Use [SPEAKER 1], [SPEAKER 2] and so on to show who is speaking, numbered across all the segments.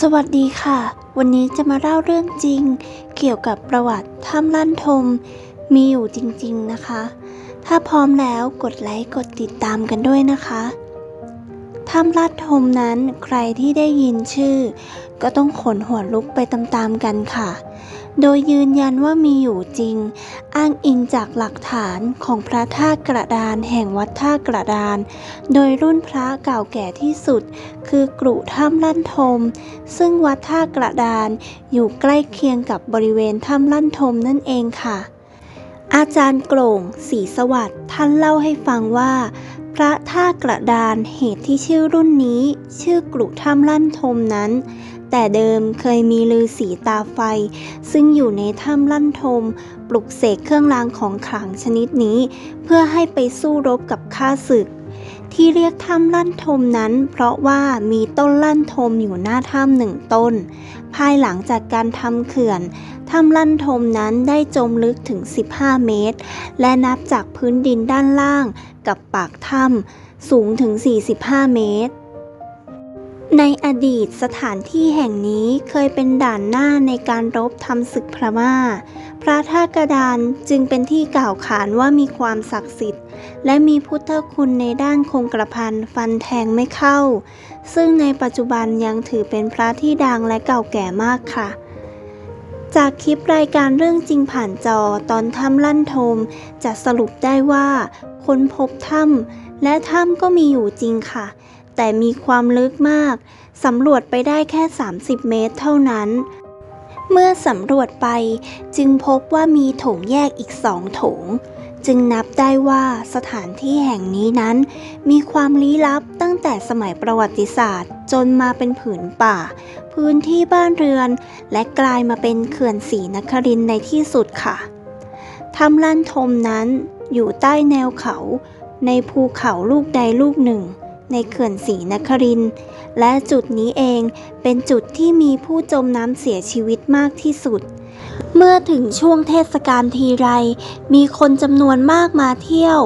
[SPEAKER 1] สวัสดีค่ะ วันนี้จะมาเล่าเรื่องจริง เกี่ยวกับประวัติถ้ำลั่นทม มีอยู่จริงๆนะคะ ถ้าพร้อมแล้วกดไลค์กดติดตามกันด้วยนะคะถ้ำลั่นทมนั้นใครที่ได้ยินชื่อ ก็ต้องขนหัวลุกไปตามๆกันค่ะ โดยยืนยันว่ามีอยู่จริง อ้างอิงจากหลักฐานของพระธาตุกระดานแห่งวัดท่ากระดาน โดยรุ่นพระเก่าแก่ที่สุด คือกรุถ้ำลั่นทม ซึ่งวัดท่ากระดานอยู่ใกล้เคียงกับบริเวณถ้ำลั่นทมนั่นเองค่ะ อาจารย์โกร่งศรีสวัสดิ์ท่านเล่าให้ฟังว่าพระท่ากระดานเหตุที่ชื่อรุ่นนี้ ชื่อกรุถ้ำลั่นทมนั้น แต่เดิมเคยมีลือสีตาไฟ ซึ่งอยู่ในถ้ำลั่นทม ปลุกเสกเครื่องรางของขลังชนิดนี้ เพื่อให้ไปสู้รบกับข้าศึก ที่เรียกถ้ำลั่นทมนั้น เพราะว่ามีต้นลั่นทมอยู่หน้าถ้ำหนึ่งต้น ภายหลังจากการทำเขื่อนถ้ำลั่นทมนั้นได้จมลึกถึง 15 เมตร และนับจากพื้นดินด้านล่างกับปากถ้ำสูงถึง 45 เมตร ในอดีตสถานที่แห่งนี้เคยเป็นด่านหน้าในการรบทำศึกพมา่า พระท่ากระดานจึงเป็นที่กล่าวขานว่ามีความศักดิ์สิทธิ์ และมีพุทธคุณในด้านคงกระพันฟันแทงไม่เข้า ซึ่งในปัจจุบันยังถือเป็นพระที่ดังและเก่าแก่มากค่ะ จากคลิปรายการเรื่องจริงผ่านจอตอนถ้ำลั่นทม จะสรุปได้ว่าค้นพบถ้ำและถ้ำก็มีอยู่จริงค่ะ แต่มีความลึกมาก สำรวจไปได้แค่ 30 เมตรเท่านั้น เมื่อสำรวจไปจึงพบว่ามีโถงแยกอีกสองโถง จึงนับได้ว่าสถานที่แห่งนี้นั้น มีความลี้ลับตั้งแต่สมัยประวัติศาสตร์ จนมาเป็นผืนป่า พื้นที่บ้านเรือน และกลายมาเป็นเขื่อนศรีนครินในที่สุดค่ะถ้ำลั่นทมนั้นอยู่ใต้แนวเขาในภูเขาลูกใดลูกหนึ่ง ในเขื่อนศรีนคริน และจุดนี้เองเป็นจุดที่มีผู้จมน้ำเสียชีวิตมากที่สุด เมื่อถึงช่วงเทศกาลทีไร มีคนจำนวนมากมาเที่ยว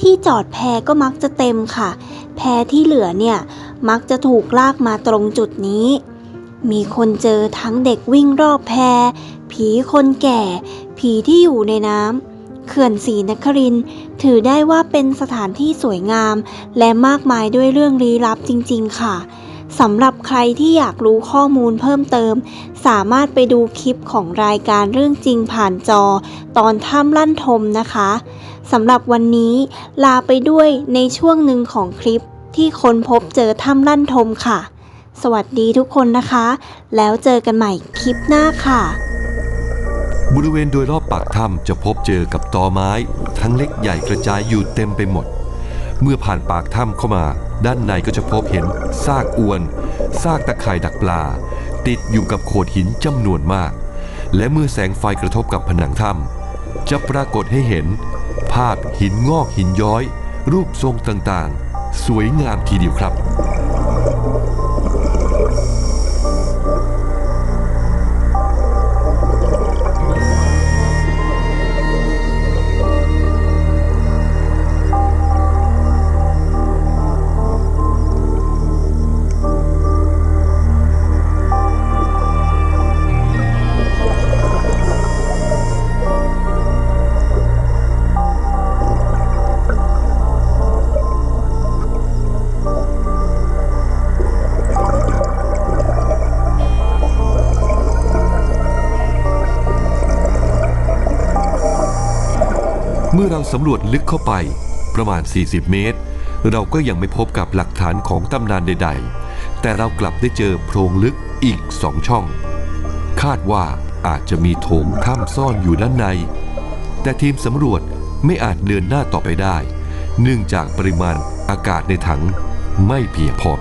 [SPEAKER 1] ที่จอดแพก็มักจะเต็มค่ะ แพที่เหลือเนี่ย มักจะถูกลากมาตรงจุดนี้ มีคนเจอทั้งเด็กวิ่งรอบแพ ผีคนแก่ ผีที่อยู่ในน้ำ เขื่อนศรีนครินถือได้ว่าเป็นสถานที่สวยงาม และมากมายด้วยเรื่องลี้ลับจริง ๆ ค่ะสำหรับใครที่อยากรู้ข้อมูลเพิ่มเติม สามารถไปดูคลิปของรายการเรื่องจริงผ่านจอ ตอนถ้ำลั่นทมนะคะสำหรับวันนี้ลาไปด้วยในช่วงหนึ่งของคลิปที่ค้นพบเจอถ้ำลั่นทมค่ะ สวัสดีทุกคนนะคะ แล้วเจอกันใหม่คลิปหน้าค่ะ
[SPEAKER 2] บริเวณโดยรอบปากถ้ำจะพบเจอกับตอไม้ ทั้งเล็กใหญ่กระจายอยู่เต็มไปหมด เมื่อผ่านปากถ้ำเข้ามา ด้านในก็จะพบเห็นซากอวนซากตะข่ายดักปลา ติดอยู่กับโขดหินจำนวนมาก และเมื่อแสงไฟกระทบกับผนังถ้ำจะปรากฏให้เห็น ภาพหินงอกหินย้อย รูปทรงต่างๆ สวยงามทีเดียวครับ เมื่อเราสำรวจลึกเข้าไปประมาณ 40 เมตร เราก็ยังไม่พบกับหลักฐานของตำนานใด ๆ แต่เรากลับได้เจอโพรงลึกอีกสองช่อง คาดว่าอาจจะมีโถงถ้ำซ่อนอยู่ด้านใน แต่ทีมสำรวจไม่อาจเดินหน้าต่อไปได้ เนื่องจากปริมาณอากาศในถังไม่เพียงพอ